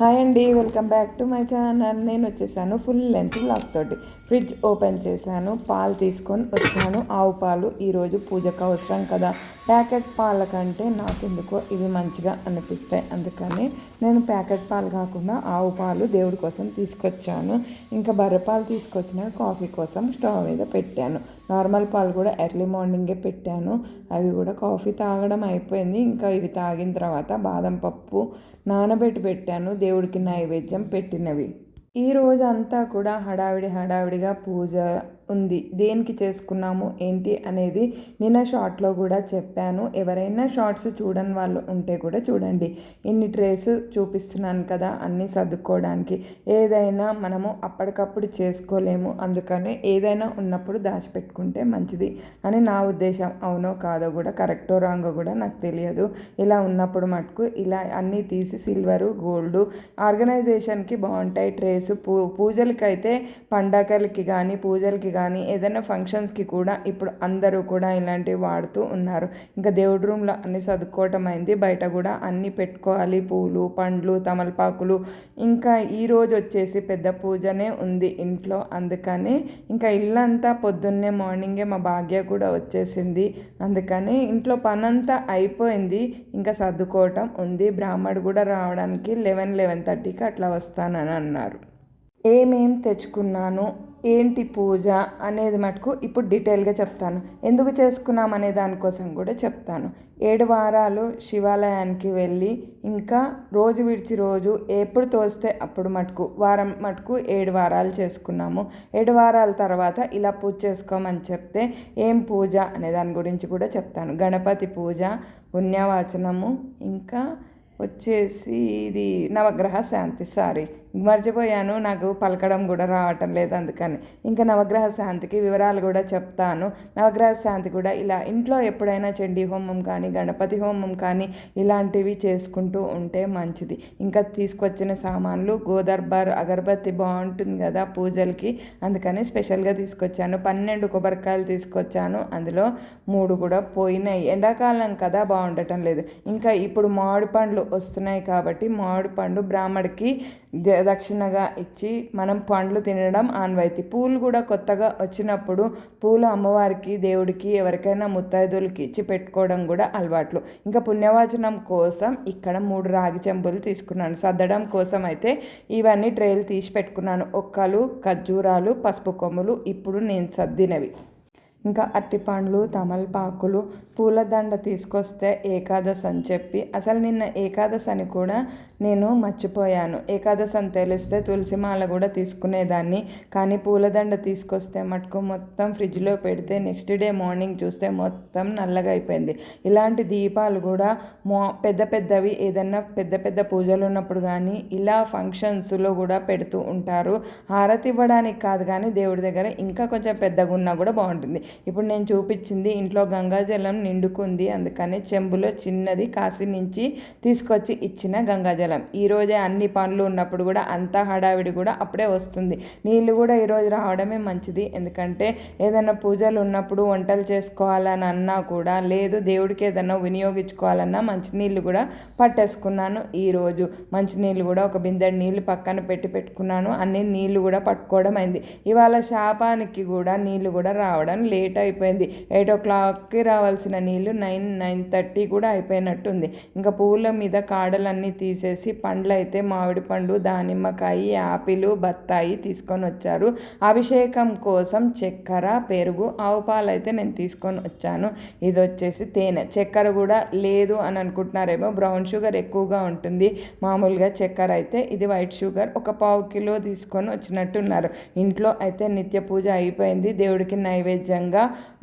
Hi అండి welcome back to my channel. నేను వచ్చేసాను ఫుల్ లెంత్ బ్లాక్ తోటి. ఫ్రిడ్జ్ ఓపెన్ చేశాను పాలు తీసుకొని వచ్చాను. ఆవు పాలు ఈరోజు పూజకు అవసరం కదా. ప్యాకెట్ పాల కంటే నాకు ఎందుకో ఇవి మంచిగా అనిపిస్తాయి. అందుకని నేను ప్యాకెట్ పాలు కాకుండా ఆవు పాలు దేవుడి కోసం తీసుకొచ్చాను. ఇంకా బర్రె పాలు తీసుకొచ్చిన కాఫీ కోసం స్టవ్ మీద పెట్టాను. నార్మల్ పాలు కూడా ఎర్లీ మార్నింగే పెట్టాను. అవి కూడా కాఫీ తాగడం అయిపోయింది. ఇంకా ఇవి తాగిన తర్వాత బాదం పప్పు నానబెట్టి పెట్టాను. దేవుడికి నైవేద్యం పెట్టినవి. ఈ రోజు అంతా కూడా హడావిడి హడావిడిగా పూజ ఉంది. దేనికి చేసుకున్నాము ఏంటి అనేది నిన్న షార్ట్లో కూడా చెప్పాను. ఎవరైనా షార్ట్స్ చూడని వాళ్ళు ఉంటే కూడా చూడండి. ఇన్ని ట్రేస్ చూపిస్తున్నాను కదా అన్నీ సర్దుకోవడానికి. ఏదైనా మనము అప్పటికప్పుడు చేసుకోలేము అందుకనే ఏదైనా ఉన్నప్పుడు దాచిపెట్టుకుంటే మంచిది అని నా ఉద్దేశం. అవునో కాదో కూడా కరెక్టో రాంగో కూడా నాకు తెలియదు. ఇలా ఉన్నప్పుడు మటుకు ఇలా అన్నీ తీసి సిల్వరు గోల్డ్ ఆర్గనైజేషన్కి బాగుంటాయి ట్రేస్. పూ పూజలకైతే పండగలకి కానీ పూజలకి కానీ ఏదైనా ఫంక్షన్స్కి కూడా ఇప్పుడు అందరూ కూడా ఇలాంటివి వాడుతూ ఉన్నారు. ఇంకా దేవుడి రూమ్లో అన్ని సర్దుకోవటం అయింది బయట కూడా అన్నీ పెట్టుకోవాలి. పూలు పండ్లు తమలపాకులు. ఇంకా ఈరోజు వచ్చేసి పెద్ద పూజనే ఉంది ఇంట్లో అందుకని ఇంకా ఇల్లంతా పొద్దున్నే మార్నింగే మా భాగ్య కూడా వచ్చేసింది. అందుకని ఇంట్లో పనంతా అయిపోయింది. ఇంకా సర్దుకోవటం ఉంది. బ్రాహ్మడు కూడా రావడానికి లెవెన్ లెవెన్ థర్టీకి అట్లా వస్తానని అన్నారు. ఏమేం తెచ్చుకున్నాను? ఏంటి పూజ అనేది మటుకు ఇప్పుడు డీటెయిల్గా చెప్తాను. ఎందుకు చేసుకున్నాం అనే దానికోసం కూడా చెప్తాను. ఏడు వారాలు శివాలయానికి వెళ్ళి ఇంకా రోజు విడిచి రోజు ఎప్పుడు తోస్తే అప్పుడు మటుకు వారం మటుకు ఏడు వారాలు చేసుకున్నాము. ఏడు వారాల తర్వాత ఇలా పూజ చేసుకోమని చెప్తే ఏం పూజ అనే దాని గురించి కూడా చెప్తాను. గణపతి పూజ పుణ్యవాచనము ఇంకా వచ్చేసి ఇది నవగ్రహ శాంతి సారీ. మర్చిపోయాను నాకు పలకడం కూడా రావటం లేదు అందుకని. ఇంకా నవగ్రహ శాంతికి వివరాలు కూడా చెప్తాను. నవగ్రహ శాంతి కూడా ఇలా ఇంట్లో ఎప్పుడైనా చండీ హోమం కానీ గణపతి హోమం కానీ ఇలాంటివి చేసుకుంటూ ఉంటే మంచిది. ఇంకా తీసుకొచ్చిన సామాన్లు గోదర్బార్ అగరబత్తి బాగుంటుంది కదా పూజలకి. అందుకని స్పెషల్గా తీసుకొచ్చాను. పన్నెండు కొబ్బరికాయలు తీసుకొచ్చాను. అందులో మూడు కూడా పోయినాయి. ఎండాకాలం కదా బాగుండటం లేదు. ఇంకా ఇప్పుడు మామిడి పండ్లు వస్తున్నాయి కాబట్టి మామిడి పండు బ్రాహ్మడికి దక్షిణగా ఇచ్చి మనం పండ్లు తినడం ఆన్వాయితీ. పూలు కూడా కొత్తగా వచ్చినప్పుడు పూలు అమ్మవారికి దేవుడికి ఎవరికైనా ముత్తైదులకి ఇచ్చి పెట్టుకోవడం కూడా అలవాట్లు. ఇంకా పుణ్యవాచనం కోసం ఇక్కడ మూడు రాగి చెంబులు తీసుకున్నాను. సర్దడం కోసం అయితే ఇవన్నీ ట్రేలు తీసి పెట్టుకున్నాను. ఒక్కలు ఖర్జూరాలు పసుపు కొమ్ములు ఇప్పుడు నేను సర్దినవి. ఇంకా అరటిపండ్లు తమలపాకులు పూలదండ తీసుకొస్తే ఏకాదశి అని చెప్పి. అసలు నిన్న ఏకాదశి అని కూడా నేను మర్చిపోయాను. ఏకాదశి అని తెలిస్తే తులసి మాల కూడా తీసుకునేదాన్ని. కానీ పూలదండ తీసుకొస్తే మటుకు మొత్తం ఫ్రిడ్జ్లో పెడితే నెక్స్ట్ డే మార్నింగ్ చూస్తే మొత్తం నల్లగా అయిపోయింది. ఇలాంటి దీపాలు కూడా మో పెద్ద పెద్దవి ఏదన్నా పెద్ద పెద్ద పూజలు ఉన్నప్పుడు కానీ ఇలా ఫంక్షన్స్లో కూడా పెడుతూ ఉంటారు. హారతి ఇవ్వడానికి కాదు కానీ దేవుడి దగ్గర ఇంకా కొంచెం పెద్దగా ఉన్నా కూడా బాగుంటుంది. ఇప్పుడు నేను చూపించింది ఇంట్లో గంగాజలం నిండుకుంది. అందుకని చెంబులో చిన్నది కాశీ నుంచి తీసుకొచ్చి ఇచ్చిన గంగాజలం ఈరోజే అన్ని పనులు ఉన్నప్పుడు కూడా అంత హడావిడి కూడా అప్పుడే వస్తుంది. నీళ్ళు కూడా ఈరోజు రావడమే మంచిది. ఎందుకంటే ఏదైనా పూజలు ఉన్నప్పుడు వంటలు చేసుకోవాలని అన్నా కూడా లేదు దేవుడికి ఏదైనా వినియోగించుకోవాలన్నా మంచినీళ్ళు కూడా పట్టేసుకున్నాను ఈరోజు మంచినీళ్ళు కూడా ఒక బిందెడు నీళ్ళు పక్కన పెట్టి పెట్టుకున్నాను. అన్ని నీళ్ళు కూడా పట్టుకోవడం అయింది. ఇవాళ శాపానికి కూడా నీళ్ళు కూడా రావడం లేదు లేట్ అయిపోయింది. ఎయిట్ ఓ క్లాక్కి రావాల్సిన నీళ్ళు నైన్ నైన్ థర్టీ కూడా అయిపోయినట్టుంది. ఇంకా పూల మీద కాడలన్నీ తీసేసి పండ్లు అయితే మామిడి పండు దానిమ్మకాయ యాపిలు బత్తాయి తీసుకొని వచ్చారు. అభిషేకం కోసం చక్కెర పెరుగు ఆవు పాలు అయితే నేను తీసుకొని వచ్చాను. ఇది వచ్చేసి తేనె. చక్కెర కూడా లేదు అని అనుకుంటున్నారేమో. బ్రౌన్ షుగర్ ఎక్కువగా ఉంటుంది. మామూలుగా చక్కెర అయితే ఇది వైట్ షుగర్. ఒక పావు కిలో తీసుకొని వచ్చినట్టున్నారు. ఇంట్లో అయితే నిత్య పూజ అయిపోయింది. దేవుడికి నైవేద్యంగా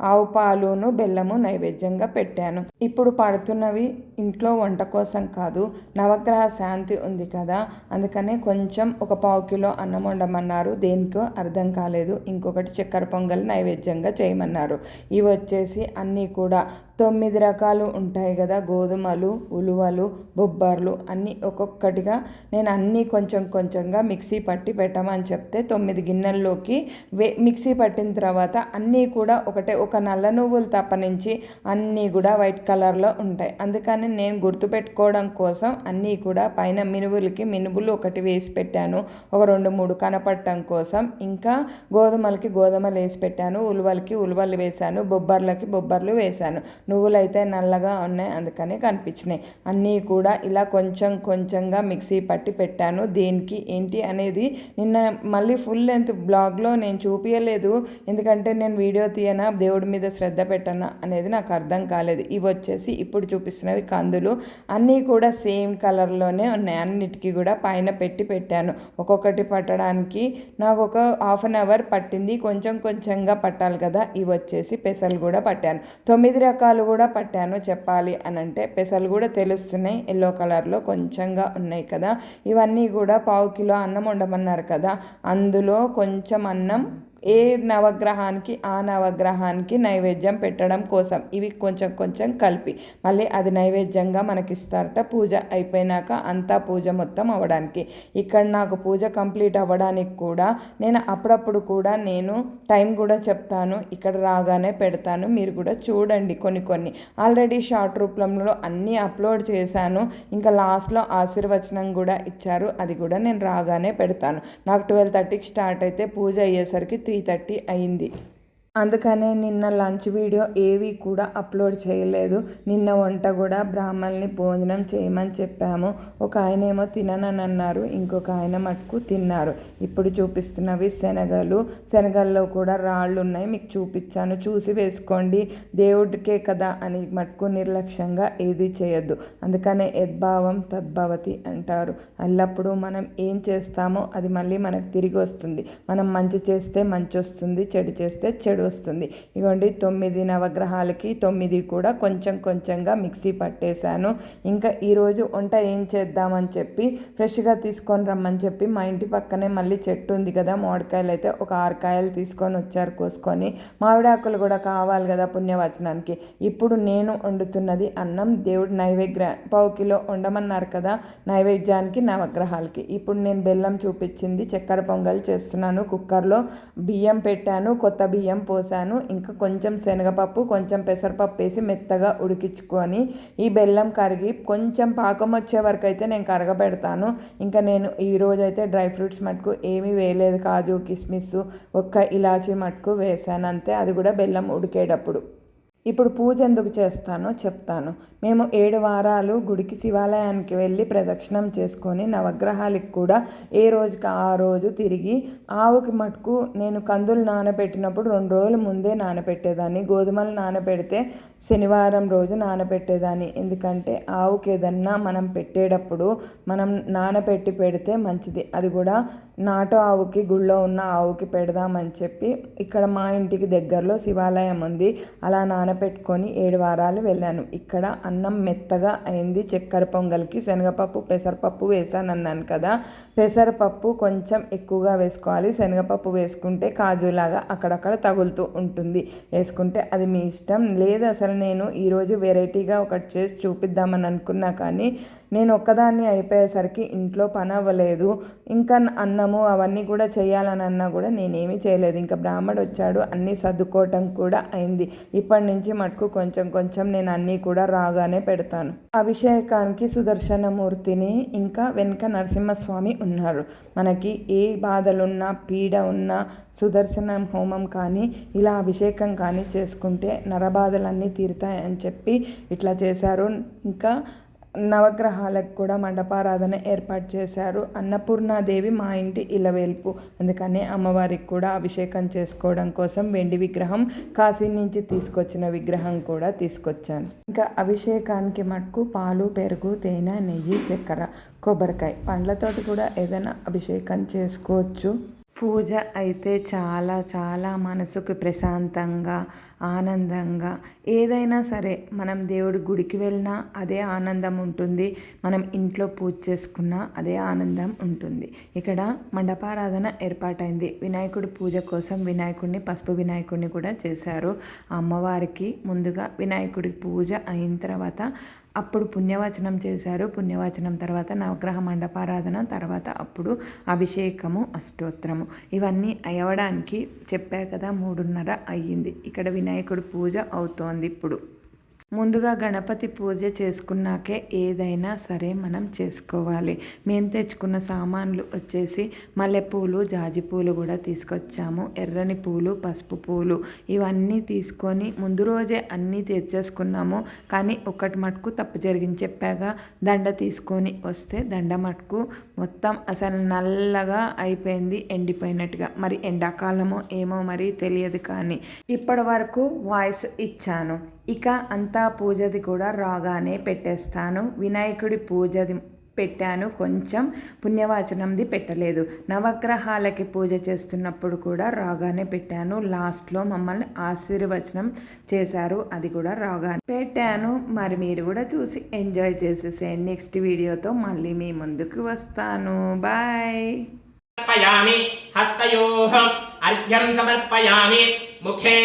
ఆవు పాలును బెల్లము నైవేద్యంగా పెట్టాను. ఇప్పుడు పడుతున్నవి ఇంట్లో వంట కోసం కాదు నవగ్రహ శాంతి ఉంది కదా అందుకనే కొంచెం ఒక పావు కిలో అన్నం వండమన్నారు. దేనికో అర్థం కాలేదు. ఇంకొకటి చక్కెర పొంగల్ నైవేద్యంగా చేయమన్నారు. ఇవి వచ్చేసి అన్నీ కూడా తొమ్మిది రకాలు ఉంటాయి కదా. గోధుమలు ఉలువలు బొబ్బర్లు అన్నీ ఒక్కొక్కటిగా నేను అన్నీ కొంచెం కొంచెంగా మిక్సీ పట్టి పెట్టమని చెప్తే తొమ్మిది గిన్నెల్లోకి వే మిక్సీ పట్టిన తర్వాత అన్నీ కూడా ఒకటే ఒక నల్ల నువ్వులు తప్ప నుంచి అన్నీ కూడా వైట్ కలర్లో ఉంటాయి. అందుకని నేను గుర్తుపెట్టుకోవడం కోసం అన్నీ కూడా పైన మినువులకి మినువులు ఒకటి వేసి పెట్టాను. ఒక రెండు మూడు కనపడటం కోసం. ఇంకా గోధుమలకి గోధుమలు వేసి పెట్టాను ఉలువలకి ఉలువలు వేశాను బొబ్బర్లకి బొబ్బర్లు వేశాను. నువ్వులైతే నల్లగా ఉన్నాయి అందుకనే కనిపించినాయి. అన్నీ కూడా ఇలా కొంచెం కొంచెంగా మిక్సీ పట్టి పెట్టాను. దేనికి ఏంటి అనేది నిన్న మళ్ళీ ఫుల్ లెంత్ బ్లాగ్లో నేను చూపించలేదు ఎందుకంటే నేను వీడియో తీయనా దేవుడి మీద శ్రద్ధ పెట్టనా అనేది నాకు అర్థం కాలేదు. ఇవి వచ్చేసి ఇప్పుడు చూపిస్తున్నవి కందులు. అన్నీ కూడా సేమ్ కలర్లోనే ఉన్నాయి. అన్నిటికీ కూడా పైన పెట్టి పెట్టాను. ఒక్కొక్కటి పట్టడానికి నాకు ఒక హాఫ్ అన్ అవర్ పట్టింది. కొంచెం కొంచెంగా పట్టాలి కదా. ఇవి వచ్చేసి పెసలు కూడా పట్టాను. తొమ్మిది రకాలు కూడా పట్టాను చెప్పాలి అని అంటే పెసలు కూడా తెలుస్తున్నాయి. ఎల్లో కలర్లో కొంచెంగా ఉన్నాయి కదా. ఇవన్నీ కూడా పావు కిలో అన్నం వండమన్నారు కదా. అందులో కొంచెం అన్నం ఏ నవగ్రహానికి ఆ నవగ్రహానికి నైవేద్యం పెట్టడం కోసం. ఇవి కొంచెం కొంచెం కలిపి మళ్ళీ అది నైవేద్యంగా మనకి ఇస్తారట పూజ అయిపోయినాక అంతా పూజ మొత్తం అవ్వడానికి. ఇక్కడ నాకు పూజ కంప్లీట్ అవ్వడానికి కూడా నేను అప్పుడప్పుడు కూడా నేను టైం కూడా చెప్తాను. ఇక్కడ రాగానే పెడతాను. మీరు కూడా చూడండి కొన్ని కొన్ని. ఆల్రెడీ షార్ట్ రూపంలో అన్నీ అప్లోడ్ చేశాను. ఇంకా లాస్ట్లో ఆశీర్వచనం కూడా ఇచ్చారు. అది కూడా నేను రాగానే పెడతాను. నాకు ట్వెల్వ్ థర్టీకి స్టార్ట్ అయితే పూజ అయ్యేసరికి త్రీ థర్టీ అయింది. అందుకనే నిన్న లంచ్ వీడియో ఏవి కూడా అప్లోడ్ చేయలేదు. నిన్న వంట కూడా బ్రాహ్మణ్ని భోజనం చేయమని చెప్పాము. ఒక ఆయన ఏమో తిననని అన్నారు. ఇంకొక ఆయన మటుకు తిన్నారు. ఇప్పుడు చూపిస్తున్నవి శనగలు. శనగల్లో కూడా రాళ్ళు ఉన్నాయి. మీకు చూపించాను చూసి వేసుకోండి. దేవుడికే కదా అని మటుకు నిర్లక్ష్యంగా ఏది చేయొద్దు. అందుకనే యద్భావం తద్భవతి అంటారు. ఎల్లప్పుడూ మనం ఏం చేస్తామో అది మళ్ళీ మనకు తిరిగి వస్తుంది. మనం మంచి చేస్తే మంచి వస్తుంది చెడు చేస్తే చెడు వస్తుంది. ఇగోండి తొమ్మిది నవగ్రహాలకి తొమ్మిది కూడా కొంచెం కొంచెంగా మిక్సీ పట్టేశాను. ఇంకా ఈరోజు వంట ఏం చేద్దామని చెప్పి ఫ్రెష్గా తీసుకొని రమ్మని చెప్పి మా ఇంటి పక్కనే మళ్ళీ చెట్టు ఉంది కదా మామిడికాయలు అయితే ఒక ఆరు కాయలు తీసుకొని వచ్చారు కోసుకొని. మామిడాకులు కూడా కావాలి కదా పుణ్యవచనానికి. ఇప్పుడు నేను వండుతున్నది అన్నం దేవుడు నైవేద్య పావు కిలో వండమన్నారు కదా నైవేద్యానికి నవగ్రహాలకి. ఇప్పుడు నేను బెల్లం చూపించింది చక్కెర పొంగల్ చేస్తున్నాను కుక్కర్లో బియ్యం పెట్టాను కొత్త బియ్యం పోసాను ఇంకా కొంచెం శనగపప్పు కొంచెం పెసరపప్పు వేసి మెత్తగా ఉడికించుకొని ఈ బెల్లం కరిగి కొంచెం పాకం వచ్చే వరకు అయితే నేను కరగబెడతాను. ఇంకా నేను ఈరోజు అయితే డ్రై ఫ్రూట్స్ మటుకు ఏమీ వేయలేదు. కాజు కిస్మిస్ ఒక్క ఇలాచీ మటుకు వేసాను. అంతే. అది కూడా బెల్లం ఉడికేటప్పుడు. ఇప్పుడు పూజ ఎందుకు చేస్తానో చెప్తాను. మేము ఏడు వారాలు గుడికి శివాలయానికి వెళ్ళి ప్రదక్షిణం చేసుకొని నవగ్రహాలకు కూడా ఏ రోజుకి ఆ రోజు తిరిగి ఆవుకి మటుకు నేను కందులు నానబెట్టినప్పుడు రెండు రోజుల ముందే నానబెట్టేదాన్ని. గోధుమలు నానబెడితే శనివారం రోజు నానబెట్టేదాన్ని. ఎందుకంటే ఆవుకి ఏదన్నా మనం పెట్టేటప్పుడు మనం నానబెట్టి పెడితే మంచిది. అది కూడా నాటు ఆవుకి గుళ్ళో ఉన్న ఆవుకి పెడదామని చెప్పి ఇక్కడ మా ఇంటికి దగ్గరలో శివాలయం ఉంది. అలా నానబెట్టుకొని ఏడు వారాలు వెళ్ళాను. ఇక్కడ అన్నం మెత్తగా అయింది. చక్కెర పొంగల్కి శనగపప్పు పెసరపప్పు వేసాను అన్నాను కదా. పెసరపప్పు కొంచెం ఎక్కువగా వేసుకోవాలి. శనగపప్పు వేసుకుంటే కాజులాగా అక్కడక్కడ తగులుతూ ఉంటుంది. వేసుకుంటే అది మీ ఇష్టం. లేదు అసలు నేను ఈరోజు వెరైటీగా ఒకటి చేసి చూపిద్దామని అనుకున్నా కానీ నేను ఒక్కదాన్ని అయిపోయేసరికి ఇంట్లో పని అవ్వలేదు. ఇంకా అన్నము అవన్నీ కూడా చేయాలని అన్నా కూడా నేనేమీ చేయలేదు. ఇంకా బ్రాహ్మడు వచ్చాడు. అన్నీ సర్దుకోవటం కూడా అయింది. ఇప్పటి నుంచి మటుకు కొంచెం కొంచెం నేను అన్నీ కూడా రాగానే పెడతాను. అభిషేకానికి సుదర్శనమూర్తిని ఇంకా వెనుక నరసింహస్వామి ఉన్నారు. మనకి ఏ బాధలున్నా పీడ ఉన్నా సుదర్శనం హోమం కానీ ఇలా అభిషేకం కానీ చేసుకుంటే నరబాధలన్నీ తీరుతాయని చెప్పి ఇట్లా చేశారు. ఇంకా నవగ్రహాలకు కూడా మండపారాధన ఏర్పాటు చేశారు. అన్నపూర్ణాదేవి మా ఇంటి ఇలవేల్పు. అందుకనే అమ్మవారికి కూడా అభిషేకం చేసుకోవడం కోసం వెండి విగ్రహం కాశీ నుంచి తీసుకొచ్చిన విగ్రహం కూడా తీసుకొచ్చాను. ఇంకా అభిషేకానికి మటుకు పాలు పెరుగు తేనె నెయ్యి చక్కెర కొబ్బరికాయ పండ్లతోటి కూడా ఏదైనా అభిషేకం చేసుకోవచ్చు. పూజ అయితే చాలా చాలా మనసుకు ప్రశాంతంగా ఆనందంగా ఏదైనా సరే మనం దేవుడి గుడికి వెళ్ళినా అదే ఆనందం ఉంటుంది. మనం ఇంట్లో పూజ చేసుకున్నా అదే ఆనందం ఉంటుంది. ఇక్కడ మండపారాధన ఏర్పాటైంది. వినాయకుడి పూజ కోసం వినాయకుడిని పసుపు వినాయకుడిని కూడా చేశారు. అమ్మవారికి ముందుగా వినాయకుడి పూజ అయిన తర్వాత అప్పుడు పుణ్యవచనం చేశారు. పుణ్యవచనం తర్వాత నవగ్రహ మండపారాధన తర్వాత అప్పుడు అభిషేకము అష్టోత్తరము. ఇవన్నీ అయ్యవడానికి చెప్పా కదా మూడున్నర అయ్యింది. ఇక్కడ వినాయకుడు పూజ అవుతోంది ఇప్పుడు. ముందుగా గణపతి పూజ చేసుకున్నాకే ఏదైనా సరే మనం చేసుకోవాలి. మేము తెచ్చుకున్న సామాన్లు వచ్చేసి మల్లెపూలు జాజి పూలు కూడా తీసుకొచ్చాము. ఎర్రని పూలు పసుపు పూలు ఇవన్నీ తీసుకొని ముందు రోజే అన్నీ తెచ్చేసుకున్నాము. కానీ ఒకటి మటుకు తప్పు జరిగింది చెప్పాగా. దండ తీసుకొని వస్తే దండ మటుకు మొత్తం అసలు నల్లగా అయిపోయింది ఎండిపోయినట్టుగా. మరి ఎండాకాలమో ఏమో మరి తెలియదు కానీ ఇప్పటి వరకు వాయిస్ ఇచ్చాను. ఇక అంతా పూజది కూడా రాగానే పెట్టేస్తాను. వినాయకుడి పూజది పెట్టాను. కొంచెం పుణ్యవాచనంది పెట్టలేదు. నవగ్రహాలకి పూజ చేస్తున్నప్పుడు కూడా రాగానే పెట్టాను. లాస్ట్లో మమ్మల్ని ఆశీర్వచనం చేశారు. అది కూడా రాగానే పెట్టాను. మరి మీరు కూడా చూసి ఎంజాయ్ చేసేసేయండి. నెక్స్ట్ వీడియోతో మళ్ళీ మీ ముందుకు వస్తాను. బాయ్. సమర్పయామి హస్తయోః అర్ఘ్యం సమర్పయామి ముఖే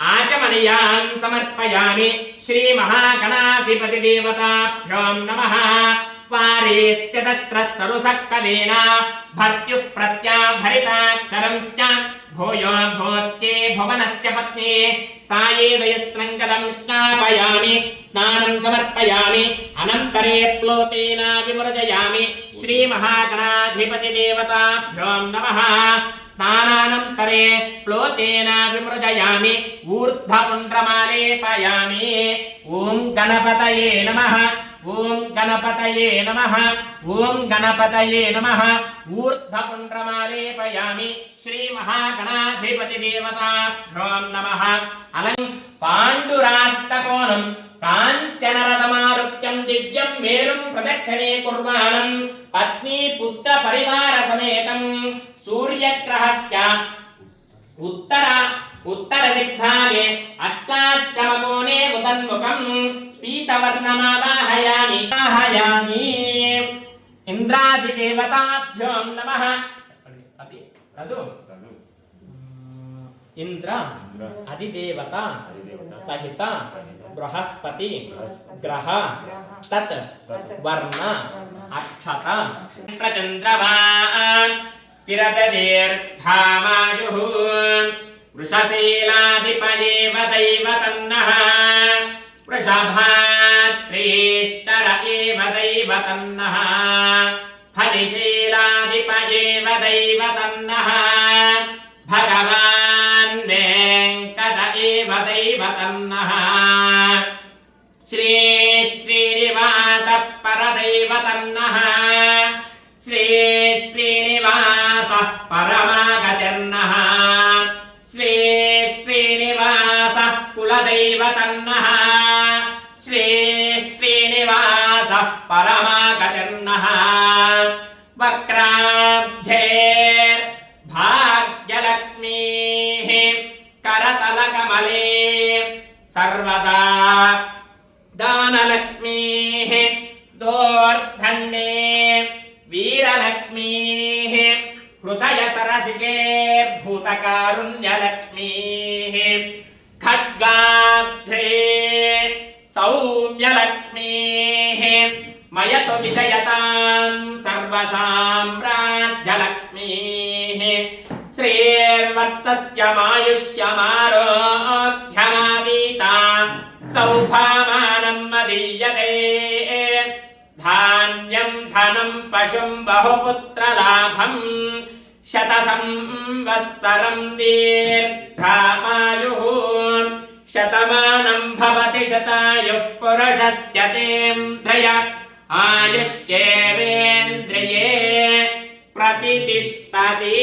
ఆచమనీయాన్ సమర్పయామి శ్రీమహాగణాధిపతి దేవతాభ్యోం నమః. పారేశ్చతస్త్రస్తరుసక్కవేన భర్త్యుః ప్రత్యాభరితాక్షరం స్య. భూయో భూత్యే భువనస్య పత్ని. స్థాయేదయస్త్రంగదం స్నాపయామి. స్నానం సమర్పయామి. అనంతరే ప్లోతేన విమృజయామి శ్రీమహాగణాధిపతి దేవతాభ్యోం నమః. స్నానానంతరే ప్లోతేన విమృజయామి ఊర్ధ్వపుండ్రమాలేపయామి ఓం గణపతయే నమ ఓం గణపతయే నమ ఓం గణపతయే నమః ఊర్ధ్వపుండ్రమాలేపయామి శ్రీమహాగణాధిపతి దేవతాభ్యోం నమ అలం పాండ तद् ಇಂದ್ರ ಅಧಿದೇವತ ಸಹಿತ ಬೃಹಸ್ಪತಿ ಗ್ರಹ ತತ್ ವರ್ಣ ಅಕ್ಷತ ಚಂದ್ರಮಾನ್ ಸ್ಥಿರತ ದೀರ್ಘಾಮಾಯು ವೃಷಶೀಲಾಧಿಪಯೇವ ದೈವ ತನ್ನಃ ವೃಷಭಾತ್ರೀಷ್ಟರ ಏವ ದೈವ ತನ್ನಃ దైవతన్నः భగవాన్ వెంకట ఏవ దైవతన్నः శ్రీ శ్రీనివాస పరదైవతన్నः శ్రీ శ్రీనివాస పరమాగతిర్నः శ్రీ శ్రీనివాస కులదైవతన్నः శ్రీ శ్రీనివాస పరమాగతిర్నः వక్రా మయతు విజయతాం సర్వసామ్రాజ్యలక్ష్మీః శ్రీర్వర్తస్య మాయుష్యమారోగ్యమాదీత సౌభామానం మదీయతే ధాన్యం ధనం పశుం బహుపుత్రలాభం శతసంవత్సరం దీర్ఘమాయు శతమానం భవతి శతాయు పురుషస్య తేంద్రయ आयुश्चेवेन्द्रिये प्रतिष्ठति